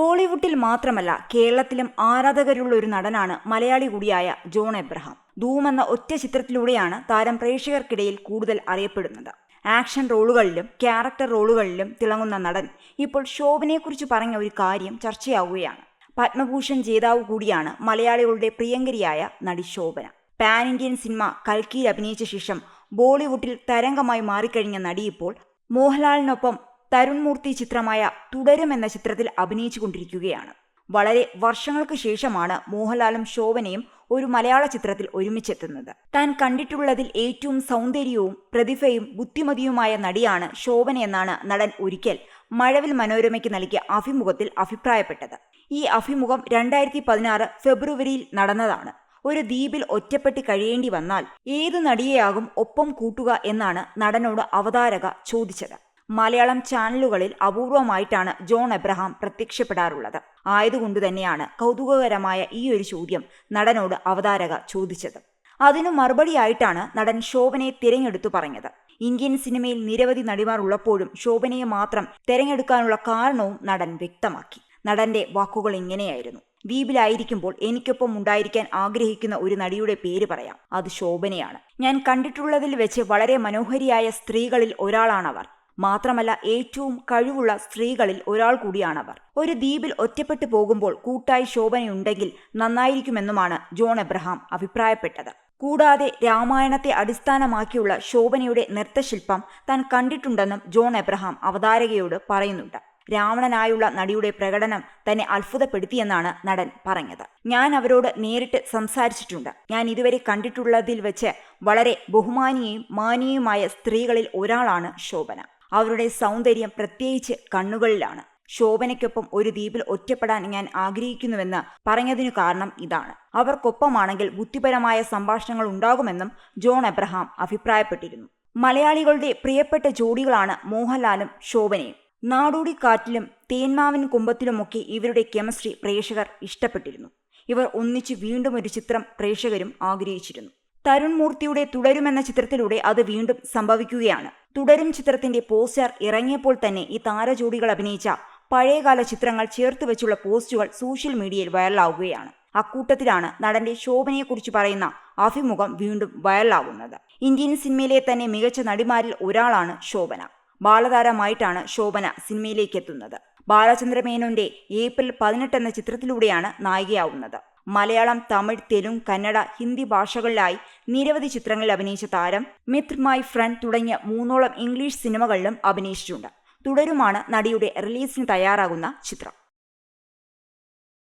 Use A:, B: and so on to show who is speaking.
A: ബോളിവുഡിൽ മാത്രമല്ല കേരളത്തിലും ആരാധകരുള്ള ഒരു നടനാണ് മലയാളി കൂടിയായ ജോൺ എബ്രഹാം. ധൂം എന്ന ഒറ്റ ചിത്രത്തിലൂടെയാണ് താരം പ്രേക്ഷകർക്കിടയിൽ കൂടുതൽ അറിയപ്പെടുന്നത്. ആക്ഷൻ റോളുകളിലും ക്യാരക്ടർ റോളുകളിലും തിളങ്ങുന്ന നടൻ ഇപ്പോൾ ശോഭനയെക്കുറിച്ച് പറഞ്ഞ ഒരു കാര്യം ചർച്ചയാവുകയാണ്. പത്മഭൂഷൺ ജേതാവ് കൂടിയാണ് മലയാളികളുടെ പ്രിയങ്കരിയായ നടി ശോഭന. പാൻ ഇന്ത്യൻ സിനിമ കൽക്കിയിൽ അഭിനയിച്ച ശേഷം ബോളിവുഡിൽ തരംഗമായി മാറിക്കഴിഞ്ഞ നടി ഇപ്പോൾ മോഹൻലാലിനൊപ്പം തരുൺ മൂർത്തി ചിത്രമായ തുടരും എന്ന ചിത്രത്തിൽ അഭിനയിച്ചുകൊണ്ടിരിക്കുകയാണ്. വളരെ വർഷങ്ങൾക്ക് ശേഷമാണ് മോഹൻലാലും ശോഭനയും ഒരു മലയാള ചിത്രത്തിൽ ഒരുമിച്ചെത്തുന്നത്. താൻ കണ്ടിട്ടുള്ളതിൽ ഏറ്റവും സൗന്ദര്യവും പ്രതിഭയും ബുദ്ധിമതിയുമായ നടിയാണ് ശോഭന എന്നാണ് നടൻ ഒരിക്കൽ മഴവിൽ മനോരമയ്ക്ക് നൽകിയ അഭിമുഖത്തിൽ അഭിപ്രായപ്പെട്ടത്. ഈ അഭിമുഖം രണ്ടായിരത്തി പതിനാറ് ഫെബ്രുവരിയിൽ നടന്നതാണ്. ഒരു ദ്വീപിൽ ഒറ്റപ്പെട്ട് കഴിയേണ്ടി വന്നാൽ ഏത് നടിയെയാകും ഒപ്പം കൂട്ടുക എന്നാണ് നടനോട് അവതാരക ചോദിച്ചത്. മലയാളം ചാനലുകളിൽ അപൂർവമായിട്ടാണ് ജോൺ എബ്രഹാം പ്രത്യക്ഷപ്പെടാറുള്ളത്. ആയതുകൊണ്ട് തന്നെയാണ് കൗതുകകരമായ ഈ ഒരു ചോദ്യം നടനോട് അവതാരക ചോദിച്ചത്. അതിനു മറുപടിയായിട്ടാണ് നടൻ ശോഭനയെ തിരഞ്ഞെടുത്തു പറഞ്ഞത്. ഇന്ത്യൻ സിനിമയിൽ നിരവധി നടിമാർ ഉള്ളപ്പോഴും ശോഭനയെ മാത്രം തിരഞ്ഞെടുക്കാനുള്ള കാരണവും നടൻ വ്യക്തമാക്കി. നടന്റെ വാക്കുകൾ ഇങ്ങനെയായിരുന്നു. ദ്വീപിലായിരിക്കുമ്പോൾ എനിക്കൊപ്പം ഉണ്ടായിരിക്കാൻ ആഗ്രഹിക്കുന്ന ഒരു നടിയുടെ പേര് പറയാം. അത് ശോഭനയാണ്. ഞാൻ കണ്ടിട്ടുള്ളതിൽ വെച്ച് വളരെ മനോഹരിയായ സ്ത്രീകളിൽ ഒരാളാണവർ. മാത്രമല്ല ഏറ്റവും കഴിവുള്ള സ്ത്രീകളിൽ ഒരാൾ കൂടിയാണവർ. ഒരു ദ്വീപിൽ ഒറ്റപ്പെട്ടു പോകുമ്പോൾ കൂട്ടായി ശോഭനയുണ്ടെങ്കിൽ നന്നായിരിക്കുമെന്നുമാണ് ജോൺ എബ്രഹാം അഭിപ്രായപ്പെട്ടത്. കൂടാതെ രാമായണത്തെ അടിസ്ഥാനമാക്കിയുള്ള ശോഭനയുടെ നൃത്തശില്പം താൻ കണ്ടിട്ടുണ്ടെന്നും ജോൺ എബ്രഹാം അവതാരകയോട് പറയുന്നുണ്ട്. രാവണനായുള്ള നടിയുടെ പ്രകടനം തന്നെ അത്ഭുതപ്പെടുത്തിയെന്നാണ് നടൻ പറഞ്ഞത്. ഞാൻ അവരോട് നേരിട്ട് സംസാരിച്ചിട്ടുണ്ട്. ഞാൻ ഇതുവരെ കണ്ടിട്ടുള്ളതിൽ വെച്ച് വളരെ ബഹുമാനിയെയും മാനിയുമായ സ്ത്രീകളിൽ ഒരാളാണ് ശോഭന. അവരുടെ സൗന്ദര്യം പ്രത്യേകിച്ച് കണ്ണുകളിലാണ്. ശോഭനയ്ക്കൊപ്പം ഒരു ദ്വീപിൽ ഒറ്റപ്പെടാൻ ഞാൻ ആഗ്രഹിക്കുന്നുവെന്ന് പറഞ്ഞതിനു കാരണം ഇതാണ്. അവർക്കൊപ്പമാണെങ്കിൽ ബുദ്ധിപരമായ സംഭാഷണങ്ങൾ ഉണ്ടാകുമെന്നും ജോൺ എബ്രഹാം അഭിപ്രായപ്പെട്ടിരുന്നു. മലയാളികളുടെ പ്രിയപ്പെട്ട ജോഡികളാണ് മോഹൻലാലും ശോഭനയും. നാടോടി കാറ്റിലും തേന്മാവിൻ കുമ്പത്തിലുമൊക്കെ ഇവരുടെ കെമിസ്ട്രി പ്രേക്ഷകർ ഇഷ്ടപ്പെട്ടിരുന്നു. ഇവർ ഒന്നിച്ച് വീണ്ടും ഒരു ചിത്രം പ്രേക്ഷകരും ആഗ്രഹിച്ചിരുന്നു. തരുൺ മൂർത്തിയുടെ തുടരുമെന്ന ചിത്രത്തിലൂടെ അത് വീണ്ടും സംഭവിക്കുകയാണ്. തുടരും ചിത്രത്തിന്റെ പോസ്റ്റർ ഇറങ്ങിയപ്പോൾ തന്നെ ഈ താരജോഡികൾ അഭിനയിച്ച പഴയകാല ചിത്രങ്ങൾ ചേർത്ത് വെച്ചുള്ള പോസ്റ്റുകൾ സോഷ്യൽ മീഡിയയിൽ വൈറലാവുകയാണ്. അക്കൂട്ടത്തിലാണ് നടന്റെ ശോഭനയെക്കുറിച്ച് പറയുന്ന അഭിമുഖം വീണ്ടും വൈറലാവുന്നത്. ഇന്ത്യൻ സിനിമയിലെ തന്നെ മികച്ച നടിമാരിൽ ഒരാളാണ് ശോഭന. ബാലതാരമായിട്ടാണ് ശോഭന സിനിമയിലേക്ക് എത്തുന്നത്. ബാലചന്ദ്രമേനോന്റെ ഏപ്രിൽ പതിനെട്ട് എന്ന ചിത്രത്തിലൂടെയാണ് നായികയാവുന്നത്. മലയാളം തമിഴ് തെലുങ്ക് കന്നഡ ഹിന്ദി ഭാഷകളിലായി നിരവധി ചിത്രങ്ങളിൽ അഭിനയിച്ച താരം മിത്ര മൈ ഫ്രണ്ട് തുടങ്ങിയ മൂന്നോളം ഇംഗ്ലീഷ് സിനിമകളിലും അഭിനയിച്ചിട്ടുണ്ട്. തുടരുമാണ് നടിയുടെ റിലീസിന് തയ്യാറാകുന്ന ചിത്രം.